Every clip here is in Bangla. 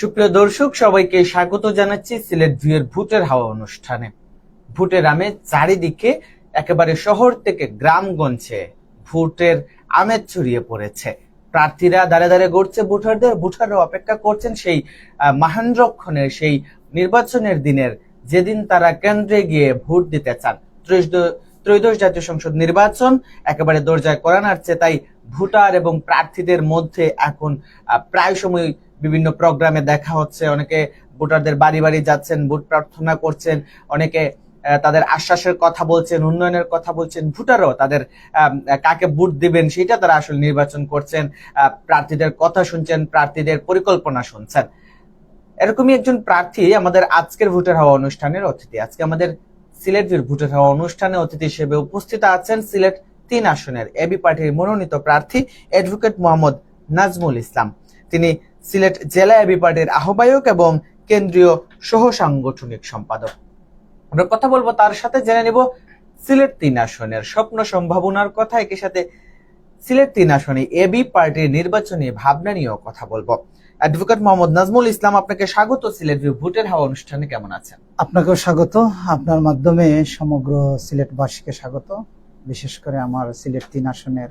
সুপ্রিয় দর্শক, সবাইকে স্বাগত জানাচ্ছি সিলেট ভিউয়ের ভোটের হাওয়া অনুষ্ঠানে। ভোটের আমেজ চারিদিকে একেবারে শহর থেকে গ্রামগঞ্জে ভোটের আমেজ ছড়িয়ে পড়েছে। প্রার্থীরা দাঁড়ে দাঁড়ে গড়ছে ভোটারদের ভোটাররা অপেক্ষা করছেন সেই মহেন্দ্রক্ষণের সেই নির্বাচনের দিনের। যেদিন তারা কেন্দ্রে গিয়ে ভোট দিতে চান। ত্রয়োদশ জাতীয় সংসদ নির্বাচন একেবারে দরজায় করা নাড়ছে, তাই ভোটার এবং প্রার্থীদের মধ্যে এখন প্রায় সময় বিভিন্ন প্রোগ্রামে দেখা হচ্ছে। অনেকে ভোটারদের বাড়ি বাড়ি যাচ্ছেন, ভোট প্রার্থনা করছেন, অনেকে তাদের আশ্বাসের কথা বলছেন, উন্নয়নের কথা বলছেন, ভোটারও তাদের কাকে ভোট দিবেন সেটা তারা আসলে নির্বাচন করছেন প্রার্থীদের কথা শুনছেন, প্রার্থীদের পরিকল্পনা শুনছেন। এরকমই একজন প্রার্থী আমাদের আজকের ভোটার হওয়া অনুষ্ঠানের অতিথি। আজকে আমাদের সিলেটের ভোটার হওয়া অনুষ্ঠানে অতিথি হিসেবে উপস্থিত আছেন সিলেট তিন আসনের এবি পার্টির মনোনীত প্রার্থী অ্যাডভোকেট মোহাম্মদ নাজমুল ইসলাম। তিনি সিলেট জেলা এবি পার্টির আহ্বায়ক এবং কেন্দ্রীয় সহ সাংগঠনিক সম্পাদক। আমরা কথা বলব তার সাথে, জেনে নিব সিলেট তিন আসনের স্বপ্ন সম্ভাবনার কথা, একই সাথে সিলেট তিন আসনে এবি পার্টির নির্বাচনী ভাবনা নিয়েও কথা বলব। অ্যাডভোকেট মোহাম্মদ নাজমুল ইসলাম, আপনাকে স্বাগত সিলেট ভিউ ভোটের হাওয়া অনুষ্ঠানে, কেমন আছেন? আপনাকেও স্বাগত। আপনার মাধ্যমে সমগ্র সিলেটবাসীকে স্বাগত। বিশেষ করে আমার সিলেট তিন আসনের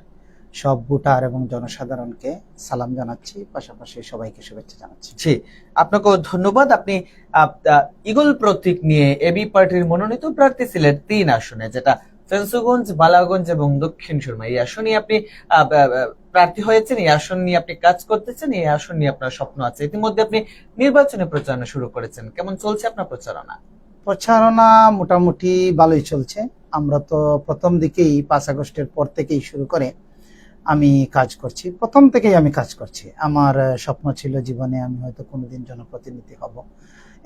সব ভোটার এবং জনসাধারণকে সালাম জানাচ্ছি পাশাপাশি সবাইকে শুভেচ্ছা জানাচ্ছি। জি আপনাকেও ধন্যবাদ। আপনি ইগল প্রতীক নিয়ে এবি পার্টির মনোনীত প্রার্থী সিলেট তিন আসনে যেটা ফেন্সুগঞ্জ বালাগঞ্জ এবং দক্ষিণ সুরমা। এই আসনে আপনি প্রার্থী হয়েছেন এই আসন নিয়ে আপনি কাজ করতেছেন এই আসন নিয়ে আপনার স্বপ্ন আছে। ইতিমধ্যে আপনি নির্বাচনী প্রচারণা শুরু করেছেন। কেমন চলছে আপনার প্রচারণা? প্রচারণা মোটামুটি ভালোই চলছে। আমরা তো প্রথম দিকেই পাঁচ আগস্টের পর থেকেই শুরু করে আমি কাজ করছি। প্রথম থেকেই আমি কাজ করছি। আমার স্বপ্ন ছিল জীবনে আমি হয়তো কোনোদিন জনপ্রতিনিধি হব।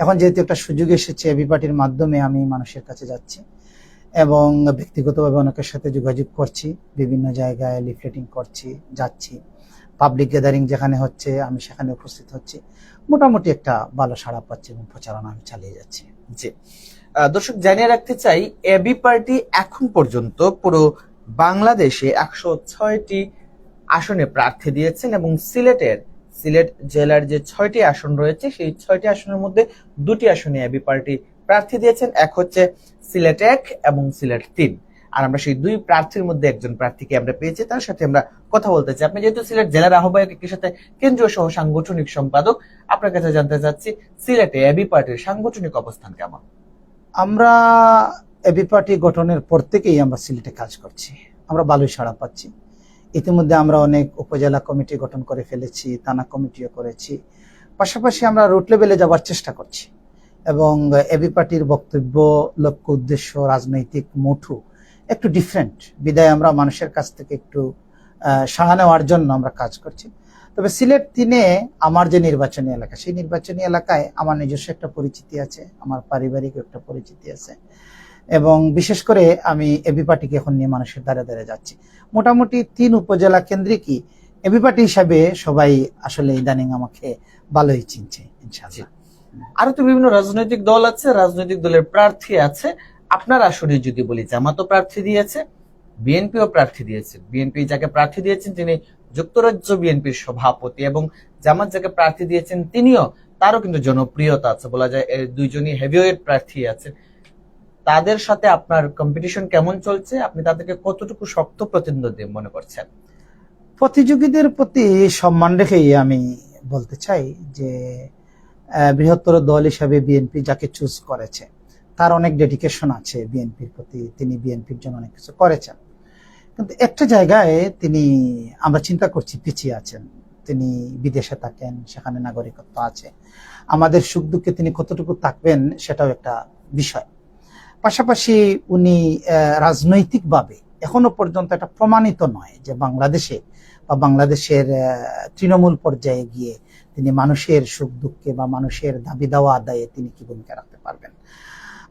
এখন যেহেতু একটা সুযোগ এসেছে এবি পার্টির মাধ্যমে আমি মানুষের কাছে যাচ্ছি এবং ব্যক্তিগতভাবে অনেকের সাথে যোগাযোগ করছি, বিভিন্ন জায়গায় লিফলেটিং করছি, যাচ্ছি। পাবলিক গ্যাদারিং যেখানে হচ্ছে, আমি সেখানে উপস্থিত হচ্ছি। মোটামুটি একটা ভালো সাড়া পাচ্ছি এবং প্রচারণা আমি চালিয়ে যাচ্ছি। জি। দর্শক, জানিয়ে রাখতে চাই, এবি পার্টি এখন পর্যন্ত পুরো বাংলাদেশে একশো ছয়টি আসনে প্রার্থী দিয়েছেন এবং সিলেটের সিলেট জেলার যে ছয়টি আসন রয়েছে, সেই ছয়টি আসনের মধ্যে দুটি আসনে এবি পার্টি প্রার্থী দিয়েছেন। এক হচ্ছে সিলেট এক এবং সিলেট তিন। আর আমরা সেই দুই প্রার্থীর মধ্যে একজন প্রার্থীকে আমরা পেয়েছি, তার সাথে আমরা কথা বলতে চাই। আপনি যেহেতু সিলেট জেলার আহ্বায়ক, একই সাথে কেন্দ্রীয় সহ সাংগঠনিক সম্পাদক, আপনার কাছে জানতে চাচ্ছি, সিলেটে এবি পার্টির সাংগঠনিক অবস্থান কেমন? আমরা এবি পার্টি গঠনের পর থেকেই আমরা সিলেটে কাজ করছি। আমরা ভালোই সাড়া পাচ্ছি। ইতিমধ্যে আমরা অনেক উপজেলা কমিটি গঠন করে ফেলেছি, থানা কমিটিও করেছি। পাশাপাশি আমরা রুট লেভেলে যাওয়ার চেষ্টা করছি এবং এবি পার্টির বক্তব্য, লক্ষ্য, উদ্দেশ্য, রাজনৈতিক মুঠু একটু ডিফারেন্ট বিদায় আমরা মানুষের কাছ থেকে একটু সাড়া নেওয়ার জন্য আমরা কাজ করছি। তবে সিলেট তিনে আমার যে নির্বাচনী এলাকা, সেই নির্বাচনী এলাকায় আমার নিজস্ব একটা পরিচিতি আছে, আমার পারিবারিক একটা পরিচিতি আছে। এবং বিশেষ করে আমি এবি পার্টিকে এখন নিয়ে মানুষের দ্বারে দ্বারে যাচ্ছি। মোটামুটি তিন উপজেলা কেন্দ্রিকই এবি পার্টি হিসাবে সবাই আসলে ইদানিং আমাকে ভালোই চিনছে আরও তো বিভিন্ন রাজনৈতিক দল আছে, রাজনৈতিক দলের প্রার্থী আছে। আপনার আসনে যদি বলি, জামাতও প্রার্থী দিয়েছে। বিএনপিও প্রার্থী দিয়েছেন। বিএনপি যাকে প্রার্থী দিয়েছেন তিনি যুক্তরাজ্য বিএনপির সভাপতি এবং জামাত যাকে প্রার্থী দিয়েছেন তিনিও তারও কিন্তু জনপ্রিয়তা আছে বলা যায়। দুইজনই হেভিওয়েট প্রার্থী আছেন। তাদের সাথে আপনার কম্পিটিশন কেমন চলছে? আপনি তাদেরকে কতটুকু শক্ত প্রতিদ্বন্দ্বী মনে করছেন? প্রতিযোগীদের প্রতি সম্মান রেখেই আমি বলতে চাই যে বৃহত্তর দল হিসাবে বিএনপি যাকে চুজ করেছে, তার অনেক ডেডিকেশন আছে বিএনপির প্রতি। তিনি বিএনপির জন্য অনেক কিছু করেছেন। কিন্তু একটা জায়গায় তিনি, আমরা চিন্তা করছি, পিছিয়ে আছেন। তিনি বিদেশে থাকেন, সেখানে নাগরিকত্ব আছে। আমাদের সুখ দুঃখে তিনি কতটুকু থাকবেন, সেটাও একটা বিষয়। পাশাপাশি উনি রাজনৈতিকভাবে এখনও পর্যন্ত এটা প্রমাণিত নয় যে বাংলাদেশে বা বাংলাদেশের তৃণমূল পর্যায়ে গিয়ে তিনি মানুষের সুখ দুঃখে বা মানুষের দাবি দাওয়া আদায়ে তিনি কি ভূমিকা রাখতে পারবেন।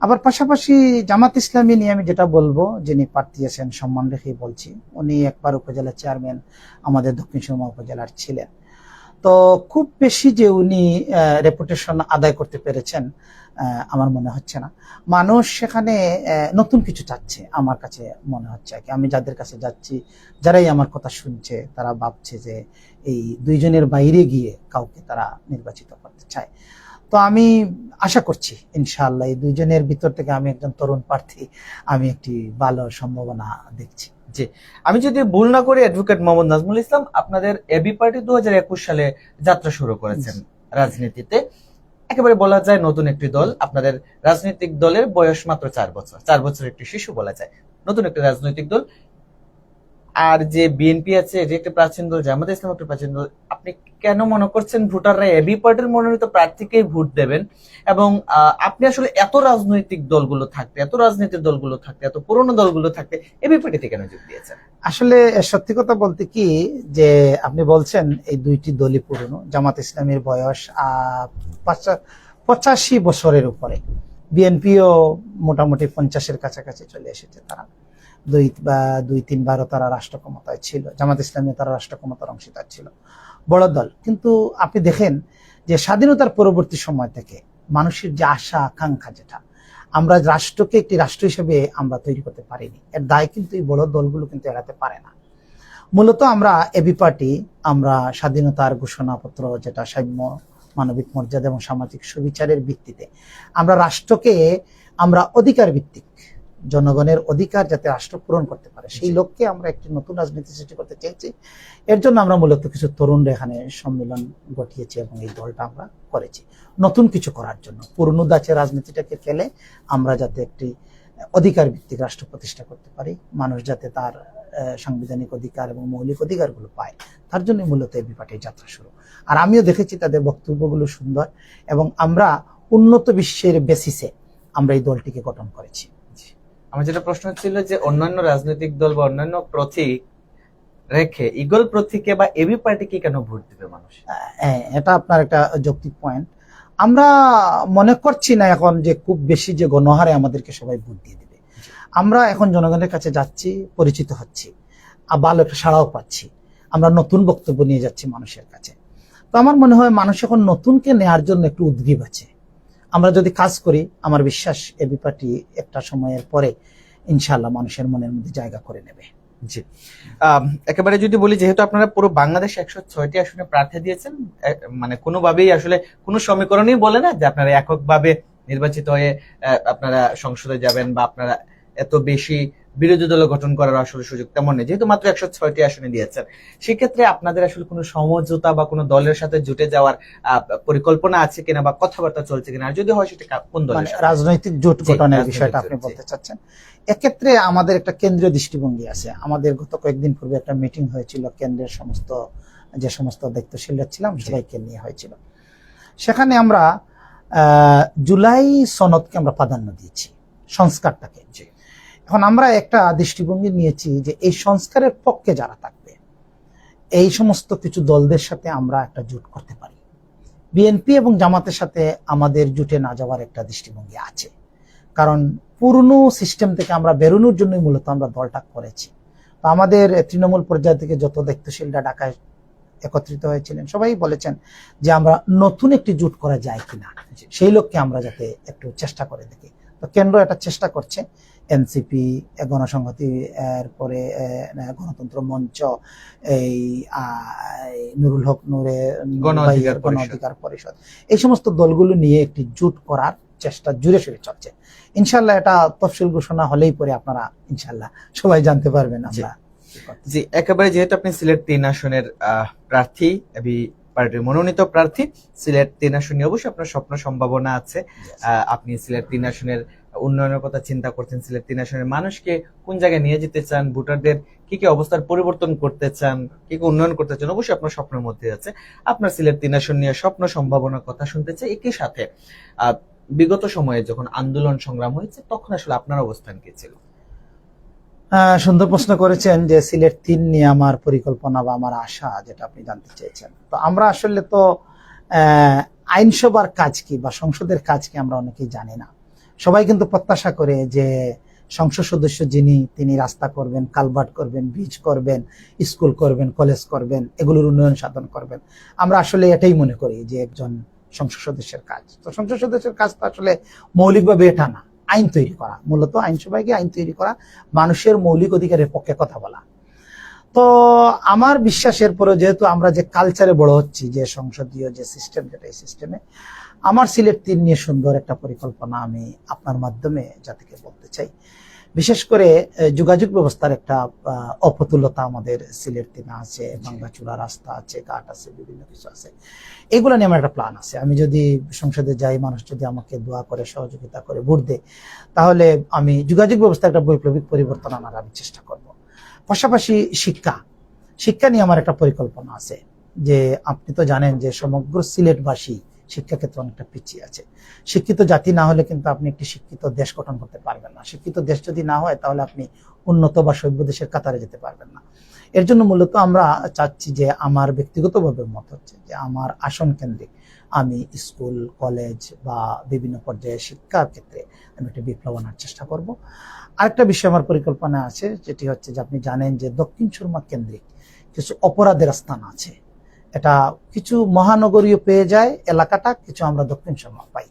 আবার পাশাপাশি জামাত ইসলামী নিয়ে আমি যেটা বলব, যিনি প্রার্থী আছেন, সম্মান রেখেই বলছি, উনি একবার উপজেলা চেয়ারম্যান আমাদের দক্ষিণ সুরমা উপজেলার ছিলেন। তো খুব বেশি যে উনি রেপুটেশন আদায় করতে পেরেছেন আমার মনে হচ্ছে না। মানুষ সেখানে নতুন কিছু চাচ্ছে, আমার কাছে মনে হচ্ছে আর কি। আমি যাদের কাছে যাচ্ছি, যারাই আমার কথা শুনছে, তারা ভাবছে যে এই দুইজনের বাইরে গিয়ে কাউকে তারা নির্বাচিত করতে চায়। তো আমি আশা করছি ইনশাআল্লাহ এই দুইজনের ভিতর থেকে আমি একজন তরুণ প্রার্থী আমি একটি ভালো সম্ভাবনা দেখছি। জি। আমি যদি ভুল না করি অ্যাডভোকেট মোহাম্মদ নাজমুল ইসলাম আপনাদের এবি পার্টি দু হাজার একুশ সালে যাত্রা শুরু করেছেন রাজনীতিতে। একেবারে বলা যায় নতুন একটি দল। আপনাদের রাজনৈতিক দলের বয়স মাত্র চার বছর চার বছর একটি শিশু বলা যায়। নতুন একটি রাজনৈতিক দল। আর যে বিএনপি আছে এটি একটি প্রাচীন দল জামাত ইসলাম একটি প্রাচীন দল, আপনি কেন মনে করছেন ভোটাররা এবি পার্টির মনোনীত প্রার্থীকেই ভোট দেবেন? এবং আপনি আসলে এত রাজনৈতিক দলগুলো থাকতে, এত রাজনৈতিক দলগুলো থাকতে, এত পুরনো দলগুলো থাকতে এবি পার্টিতে কেন যোগ দিয়েছেন? আসলে সত্যি কথা বলতে কি যে আপনি বলছেন এই দুইটি দলই পুরনো, জামাত ইসলামের বয়স পঁচাশি বছরের উপরে। বিএনপিও মোটামুটি পঞ্চাশের কাছাকাছি চলে এসেছে তারা। দুই বা দুই তিনবারও তারা রাষ্ট্র ক্ষমতায় ছিল, জামাত ইসলামী তারা রাষ্ট্র ক্ষমতার অংশীদার ছিল। বড় দল। কিন্তু আপনি দেখেন যে স্বাধীনতার পরবর্তী সময় থেকে মানুষের যে আশা, আকাঙ্ক্ষা যেটা, আমরা রাষ্ট্রকে একটি রাষ্ট্র হিসেবে আমরা তৈরি করতে পারিনি। এর দায় কিন্তু এই বড় দলগুলো কিন্তু এড়াতে পারে না। মূলত আমরা এবি পার্টি, আমরা স্বাধীনতার ঘোষণাপত্র যেটা সাম্য, মানবিক মর্যাদা এবং সামাজিক সুবিচারের ভিত্তিতে, আমরা রাষ্ট্রকে আমরা অধিকার ভিত্তিক জনগণের অধিকার যাতে রাষ্ট্র পূরণ করতে পারে। সেই লক্ষ্যে আমরা একটি নতুন রাজনীতি সৃষ্টি করতে চেয়েছি। এর জন্য আমরা মূলত কিছু তরুণরা এখানে সম্মেলন ঘটিয়েছি এবং এই দলটা আমরা করেছি। নতুন কিছু করার জন্য পুরনো দাচে রাজনীতিটাকে ফেলে আমরা যাতে একটি অধিকার ভিত্তিক রাষ্ট্র প্রতিষ্ঠা করতে পারি মানুষ যাতে তার সাংবিধানিক অধিকার এবং মৌলিক অধিকারগুলো পায় তার জন্য মূলত এই বিপাটির যাত্রা শুরু। আর আমিও দেখেছি তাদের বক্তব্যগুলো সুন্দর এবং আমরা উন্নত বিশ্বের বেসিসে আমরা এই দলটিকে গঠন করেছি। আমার যেটা প্রশ্ন ছিল যে অন্যান্য রাজনৈতিক দল বা অন্যান্য প্রতীক রেখে ইগল প্রতীকে বা এবি পার্টিকে কেন ভোট দিবে মানুষ? এটা আপনার একটা যৌক্তিক পয়েন্ট আমরা মনে করছি না এখন যে খুব বেশি যে গণহারে আমাদেরকে সবাই ভোট দিয়ে দেবে। আমরা এখন জনগণের কাছে যাচ্ছি, পরিচিত হচ্ছি, আর ভালো একটা সাড়াও পাচ্ছি। আমরা নতুন বক্তব্য নিয়ে যাচ্ছি মানুষের কাছে। তো আমার মনে হয় মানুষ এখন নতুনকে নেয়ার জন্য একটু উদ্গ্রীব আছে। আমরা যদি কাজ করি, আমার বিশ্বাস এ বিপাটি একটা সময়ের পরে ইনশাল্লাহ মানুষের মনের মধ্যে জায়গা করে নেবে। জি। একেবারে যদি বলি, যেহেতু আপনারা পুরো বাংলাদেশ একশো ছয়টি আসনে প্রার্থী দিয়েছেন মানে কোনোভাবেই আসলে কোনো সমীকরণই বলে না যে আপনারা এককভাবে নির্বাচিত হয়ে আপনারা সংসদে যাবেন বা আপনারা এত বেশি বিরোধী দল গঠন করার আসলে সুযোগ তেমন নেই যেহেতু মাত্র একশো ছয়টি আসনে দিয়েছেন। সেক্ষেত্রে আপনাদের আসলে কোনো সমঝোতা বা কোনো দলের সাথে জুটে যাওয়ার পরিকল্পনা আছে কিনা বা কথাবার্তা চলছে কিনা? আর যদি হয় সেটা কোন দলের মানে রাজনৈতিক জোট গঠনের বিষয়টা আপনি বলতে চাচ্ছেন। এক্ষেত্রে আমাদের একটা কেন্দ্রীয় দৃষ্টিভঙ্গি আছে। আমাদের গত কয়েকদিন পূর্বে একটা মিটিং হয়েছিল কেন্দ্রের সমস্ত যে সমস্ত দায়িত্বশীলরা ছিলাম। সবাইকে নিয়ে হয়েছিল। সেখানে আমরা আহ, জুলাই সনদকে আমরা প্রাধান্য দিয়েছি সংস্কারটাকে। এখন আমরা একটা দৃষ্টিভঙ্গি নিয়েছি যে এই সংস্কারের পক্ষে যারা থাকবে, এই সমস্ত কিছু দলদের সাথে আমরা একটা জোট করতে পারি। বিএনপি এবং জামাতের সাথে আমাদের জুটে না যাওয়ার একটা দৃষ্টিভঙ্গি আছে। কারণ পুরনো সিস্টেম থেকে আমরা বেরোনোর জন্যই মূলত আমরা দলটা করেছি। তো আমাদের তৃণমূল পর্যায় থেকে যত দায়িত্বশীলরা ঢাকায় একত্রিত হয়েছিলেন, সবাই বলেছেন যে আমরা নতুন একটি জোট করা যায় কিনা। সেই লক্ষ্যে আমরা যাতে একটু চেষ্টা করে দেখি। তো কেন্দ্র এটা চেষ্টা করছে। এনসিপি গণসংহতি এরপরে গণতন্ত্র মঞ্চ এই নুরুল হক নূরে গণ অধিকার পরিষদ। এই সমস্ত দলগুলো নিয়ে একটি জোট করার চেষ্টা জুড়ে সুরে চলছে। ইনশাল্লাহ এটা তফসিল ঘোষণা হলেই পরে আপনারা ইনশাল্লাহ সবাই জানতে পারবেন আমরা জি একেবারে যেহেতু আপনি সিলেট তিন আসনের আহ, প্রার্থী পার্টির মনোনীত প্রার্থী সিলেট তিন আসন। অবশ্যই আপনার স্বপ্ন সম্ভাবনা আছে। আপনি সিলেট তিন আসনের উন্নয়নের কথা চিন্তা করছেন। সিলেট তিন আসনের মানুষকে কোন জায়গায় নিয়ে যেতে চান? ভোটারদের কি কি অবস্থার পরিবর্তন করতে চান? কি কি উন্নয়ন করতে চান? অবশ্যই আপনার স্বপ্নের মধ্যে আছে। আপনার সিলেট তিন আসন নিয়ে স্বপ্ন সম্ভাবনার কথা শুনতে চাই একই সাথে। বিগত সময়ে যখন আন্দোলন সংগ্রাম হয়েছে তখন আসলে আপনার অবস্থান কি ছিল? সুন্দর প্রশ্ন করেছেন যে সিলেট তিন নিয়ে আমার পরিকল্পনা বা আমার আশা যেটা আপনি জানতে চেয়েছেন তো আমরা আসলে তো আইনসভার কাজ কি বা সংসদের কাজ কি আমরা অনেকেই জানি না। সবাই কিন্তু প্রত্যাশা করে যে সংসদ সদস্য যিনি, তিনি রাস্তা করবেন, কালভার্ট করবেন, ব্রিজ করবেন, স্কুল করবেন, কলেজ করবেন, এগুলোর উন্নয়ন সাধন করবেন। আমরা আসলে এটাই মনে করি যে একজন সংসদ সদস্যের কাজ। তো সংসদ সদস্যের কাজ তো আসলে মৌলিকভাবে এটা না। আইন তৈরি করা, মূলত আইনসভাকে আইন তৈরি করা, মানুষের মৌলিক অধিকারের পক্ষে কথা বলা। তো আমার বিশ্বাসের পরে যেহেতু আমরা যে কালচারে বড় হচ্ছি, যে সংসদীয় যে সিস্টেম যেটা এই সিস্টেমে আমার সিলেট তিন নিয়ে সুন্দর একটা পরিকল্পনা আমি আপনার মাধ্যমে জাতিকে বলতে চাই। বিশেষ করে যোগাযোগ ব্যবস্থার একটা আহ, অপতুলতা আমাদের সিলেট তিনে আছে বাঙ্গাচুরা রাস্তা আছে ঘাট আছে বিভিন্ন কিছু আছে। এগুলো নিয়ে আমার একটা প্ল্যান আছে। আমি যদি সংসদে যাই মানুষ যদি আমাকে দোয়া করে সহযোগিতা করে ভোট দেয় তাহলে আমি যোগাযোগ ব্যবস্থা একটা বৈপ্লবিক পরিবর্তন আনার আমি চেষ্টা করব। পাশাপাশি শিক্ষা। শিক্ষা নিয়ে আমার একটা পরিকল্পনা আছে যে আপনি তো জানেন যে সমগ্র সিলেটবাসী শিক্ষা ক্ষেত্রে অনেকটা পিছিয়ে আছে। শিক্ষিত জাতি না হলে কিন্তু আপনি একটি শিক্ষিত দেশ গঠন করতে পারবেন না। শিক্ষিত দেশ যদি না হয়, তাহলে আপনি উন্নত বা সভ্য দেশের কাতারে যেতে পারবেন না। এর জন্য মূলত আমরা চাচ্ছি যে আমার ব্যক্তিগতভাবে মত হচ্ছে যে আমার আসন কেন্দ্রিক আমি স্কুল, কলেজ বা বিভিন্ন পর্যায়ে শিক্ষার ক্ষেত্রে আমি একটা বিপ্লব আনার চেষ্টা করব। আরেকটা বিষয় আমার পরিকল্পনা আছে, যেটি হচ্ছে যে আপনি জানেন যে দক্ষিণ সুরমা কেন্দ্রিক কিছু অপরাধের স্থান আছে। এটা কিছু মহানগরীয় পেয়ে যায়, এলাকাটা কিছু আমরা দক্ষিণ সুরমা পাই।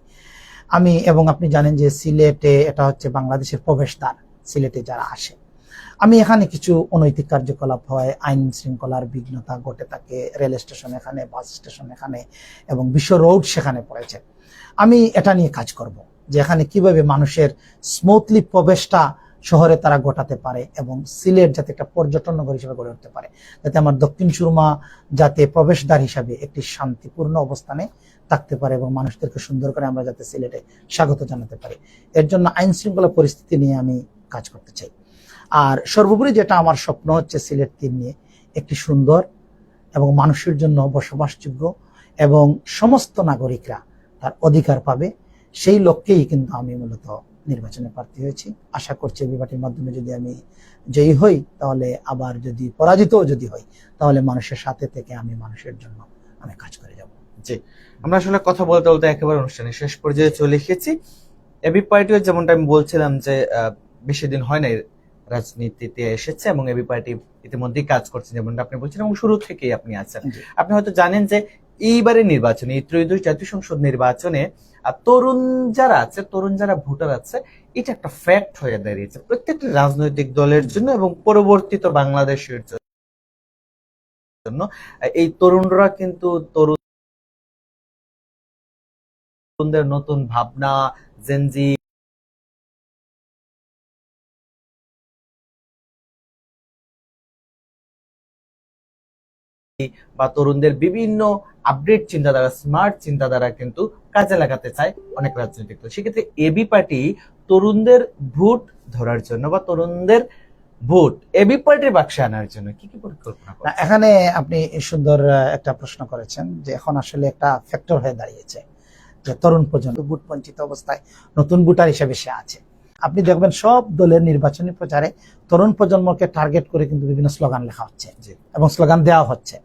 আমি এবং আপনি জানেন যে সিলেটে এটা হচ্ছে বাংলাদেশের প্রবেশদ্বার, সিলেটে যারা আসে। আমি এখানে কিছু অনৈতিক কার্যকলাপ হয়, আইন শৃঙ্খলার বিঘ্নতা ঘটে থাকে, রেল স্টেশন এখানে, বাস স্টেশন এখানে এবং বিশ্ব রোড সেখানে পড়েছে। আমি এটা নিয়ে কাজ করব, যে এখানে কীভাবে মানুষের স্মুথলি প্রবেশটা শহরে তারা ঘটাতে পারে এবং সিলেট যাতে একটা পর্যটন নগর হিসেবে গড়ে উঠতে পারে, যাতে আমার দক্ষিণ সুরমা যাতে প্রবেশদ্বার হিসাবে একটি শান্তিপূর্ণ অবস্থানে থাকতে পারে এবং মানুষদেরকে সুন্দর করে আমরা যাতে সিলেটে স্বাগত জানাতে পারি। এর জন্য আইন শৃঙ্খলা পরিস্থিতি নিয়ে আমি কাজ করতে চাই। আর সর্বোপরি যেটা আমার স্বপ্ন হচ্ছে সিলেট তিন নিয়ে একটি সুন্দর এবং মানুষের জন্য বসবাসযোগ্য এবং সমস্ত নাগরিকরা তার অধিকার পাবে, সেই লক্ষ্যেই কিন্তু আমি মূলত নির্বাচনে প্রার্থী হয়েছি। আশা করছি এই বিবাটির মাধ্যমে যদি আমি জয়ী হই তাহলে আবার যদি পরাজিতও যদি হই তাহলে মানুষের সাথে থেকে আমি মানুষের জন্য আমি কাজ করে যাব। জি। আমরা আসলে কথা বলতে বলতে একেবারে অনুষ্ঠানে শেষ পর্যায়ে চলে এসেছি। এবি পার্টিও যেমনটা আমি বলছিলাম যে বেশি দিন হয় নাই রাজনীতিতে এসেছে এবং এবি পার্টি ইতিমধ্যেই কাজ করছে যেমনটা আপনি বলছেন এবং শুরু থেকেই আপনি আছেন। আপনি হয়তো জানেন যে এইবারে নির্বাচনে, এই ত্রয়োদশ জাতীয় সংসদ নির্বাচনে তরুণ যারা আছে, তরুণ যারা ভোটার আছে, এটা একটা ফ্যাক্ট হয়ে দাঁড়িয়েছে প্রত্যেকটি রাজনৈতিক দলের জন্য এবং পরবর্তীত বাংলাদেশের জন্য। এই তরুণরা কিন্তু তরুণদের নতুন ভাবনা জেনজি বা তরুণদের বিভিন্ন আপডেট চিন্তাধারা স্মার্ট চিন্তাধারা কিন্তু কাজে লাগাতে চায় অনেক রাজনৈতিক দল। সেক্ষেত্রে এবি পার্টি তরুণদের ভোট ধরার জন্য বা তরুণদের ভোট এবি পার্টির বাক্সে আনার জন্য কি কি পরিকল্পনা এখানে আপনি সুন্দর একটা প্রশ্ন করেছেন যে এখন আসলে একটা ফ্যাক্টর হয়ে দাঁড়িয়েছে যে তরুণ প্রজন্ম ভোট বঞ্চিত অবস্থায় নতুন ভোটার হিসেবে সে আছে। আপনি দেখবেন সব দলের নির্বাচনী প্রচারে তরুণ প্রজন্মকে টার্গেট করে কিন্তু বিভিন্ন স্লোগান লেখা হচ্ছে এবং স্লোগান দেওয়া হচ্ছে।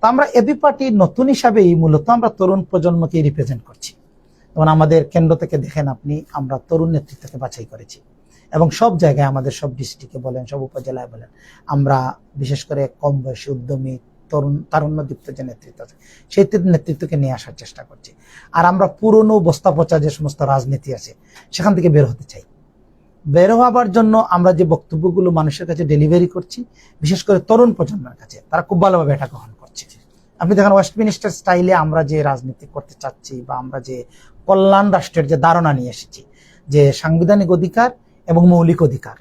তো আমরা এবি পার্টি নতুন হিসাবেই মূলত আমরা তরুণ প্রজন্মকে রিপ্রেজেন্ট করছি। যেমন আমাদের কেন্দ্র থেকে দেখেন আপনি আমরা তরুণ নেতৃত্বকে বাছাই করেছি এবং সব জায়গায় আমাদের সব ডিস্ট্রিক্টে বলেন সব উপজেলায় বলেন আমরা বিশেষ করে কম বয়সী উদ্যমী তরুণ তারুণ্যযুক্ত যে নেতৃত্ব আছে সেই নেতৃত্বকে নিয়ে আসার চেষ্টা করছি। আর আমরা পুরনো বস্তা পচা যে সমস্ত রাজনীতি আছে সেখান থেকে বের হতে চাই। বের হওয়ার জন্য আমরা যে বক্তব্যগুলো মানুষের কাছে ডেলিভারি করছি, বিশেষ করে তরুণ প্রজন্মের কাছে, তারা খুব ভালোভাবে এটা গ্রহণ করছে। আপনি দেখেন ওয়েস্টমিনিস্টার স্টাইলে আমরা যে রাজনীতি করতে চাচ্ছি বা আমরা যে কল্যাণ রাষ্ট্রের যে ধারণা নিয়ে এসেছি, যে সাংবিধানিক অধিকার এবং মৌলিক অধিকার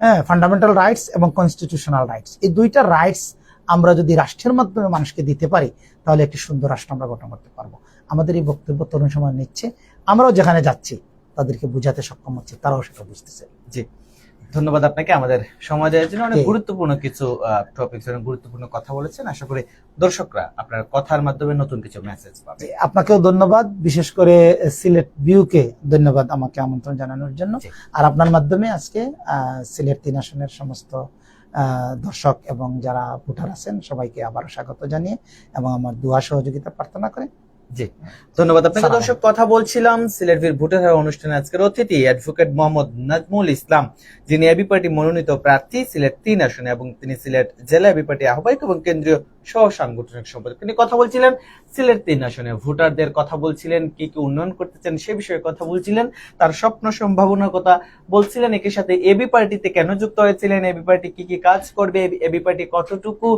হ্যাঁ ফান্ডামেন্টাল রাইটস এবং কনস্টিটিউশনাল রাইটস এই দুইটা রাইটস আমরা যদি রাষ্ট্রের মাধ্যমে মানুষকে দিতে পারি, তাহলে একটি সুন্দর রাষ্ট্র আমরা গঠন করতে পারব। আমাদের এই বক্তব্য তরুণ সমাজ নিচ্ছে। আমরাও যেখানে যাচ্ছি তাদেরকে বুঝাতে সক্ষম হচ্ছে তারাও সেটা বুঝতেছে। জি। ধন্যবাদ আপনাকে। আমাদের সময় দেওয়ার জন্য অনেক গুরুত্বপূর্ণ কিছু টপিক গুরুত্বপূর্ণ কথা বলেছেন। আশা করি দর্শকরা আপনার কথার মাধ্যমে নতুন কিছু মেসেজ পাবে আপনাকেও ধন্যবাদ। বিশেষ করে সিলেট ভিউকে ধন্যবাদ আমাকে আমন্ত্রণ জানানোর জন্য। আর আপনার মাধ্যমে আজকে সিলেট তিন আসনের সমস্ত আহ, দর্শক এবং যারা ভোটার আছেন সবাইকে আবারও স্বাগত জানিয়ে এবং আমার দুয়া সহযোগিতা প্রার্থনা করে। জি। ধন্যবাদ আপনাকে। দর্শক কথা বলছিলাম ভোটার অনুষ্ঠানে আজকের অতিথি অ্যাডভোকেট মোহাম্মদ নাজমুল ইসলাম যিনি এবি পার্টি মনোনীত প্রার্থী সিলেট তিন আসনে এবং তিনি সিলেট জেলা এবি পার্টি আহ্বায়ক এবং কেন্দ্রীয় সহ সাংগঠনিক সম্পাদক। তিনি কথা বলছিলেন সিলেট তিন আসনে। ভোটারদের কথা বলছিলেন কি কি উন্নয়ন করতে চান সে বিষয়ে কথা বলছিলেন তার স্বপ্ন সম্ভাবনার কথা বলছিলেন। একই সাথে এবি পার্টিতে কেন যুক্ত হয়েছিলেন? এবি পার্টি কি কি কাজ করবে? এবি পার্টি কতটুকু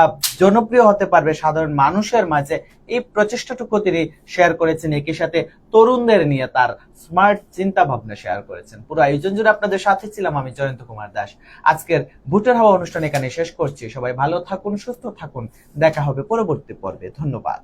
আহ, জনপ্রিয় হতে পারবে? সাধারণ মানুষের মাঝে এই প্রচেষ্টাটুকু তিনি শেয়ার করেছেন, একই সাথে তরুণদের নিয়ে তার স্মার্ট চিন্তা ভাবনা শেয়ার করেছেন। পুরো আয়োজন জুড়ে আপনাদের সাথে ছিলাম আমি জয়ন্ত কুমার দাস। আজকের ভোটার হওয়া অনুষ্ঠান এখানে শেষ করছি। সবাই ভালো থাকুন, সুস্থ থাকুন। দেখা হবে পরবর্তী পর্বে। ধন্যবাদ।